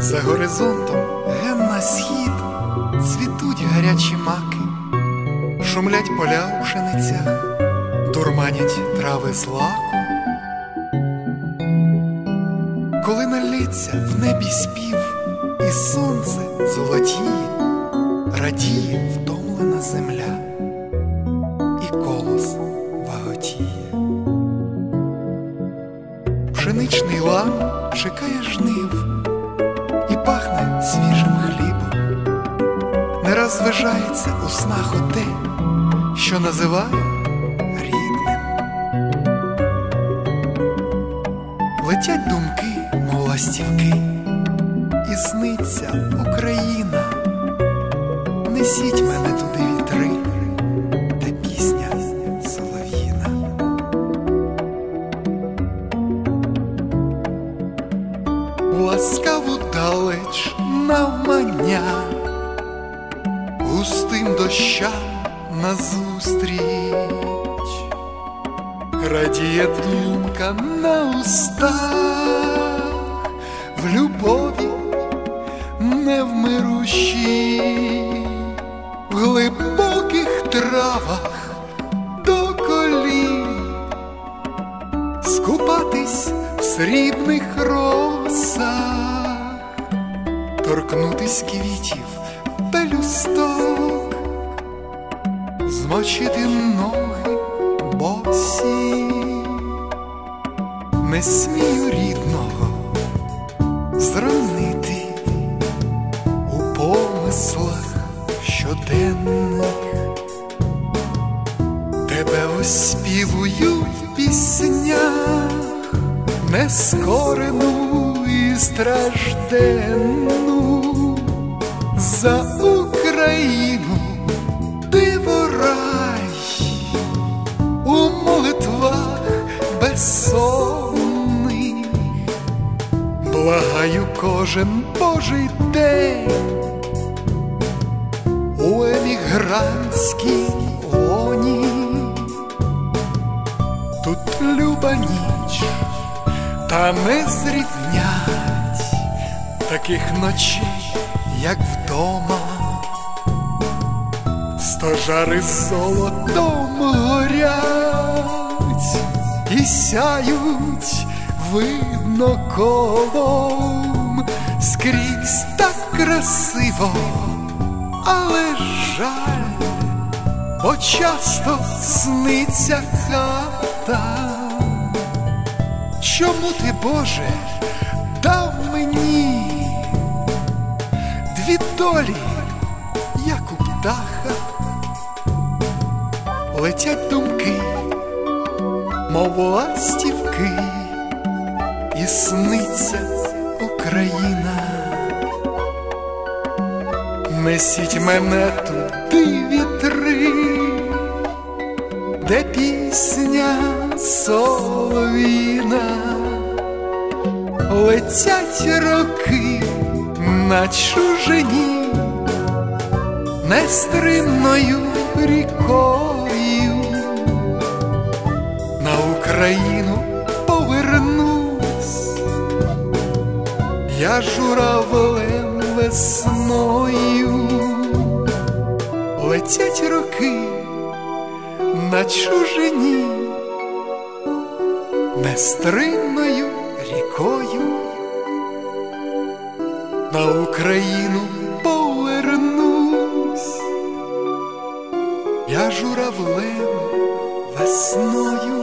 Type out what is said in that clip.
За горизонтом ген на схід цвітуть гарячі маки, шумлять поля у пшеницях, дурманять трави з лаку. Коли налється в небі спів, і сонце золотіє, радіє втомлена земля, і колос ваготіє. Пшеничний лан чекає жнив розважається у снах оте, що називає рідним. Летять думки, мов ластівки, і сниться Україна. Несіть мене туди вітри, де пісня солов'їна. Ласкаву далеч навмання, густим дощам назустріч, радіє думка на устах в любові невмирущій, в глибоких травах до колін, скупатись в срібних росах, торкнутись квітів пелюсток, змочити ноги босі, не смію рідного зранити у помислах щоденних, тебе оспівую в піснях, нескорену і стражденну за Україну диворай у молитвах безсонних. Благаю кожен божий день. У емігрантській лоні, тут люба ніч, та не зрівнять таких ночей, як вдома, стожари золотом горять і сяють видно колом скрізь так красиво, але жаль, бо часто сниться хата. Чому ти, Боже, дві долі, як у птаха, летять думки, мов ластівки, і сниться Україна. Несіть мене туди вітри, де пісня соловіна, летять роки на чужині, нестримною рікою, на Україну повернусь, я журавлем весною, летять роки на чужині, нестримною рікою, на Україну повернусь, я журавлем весною.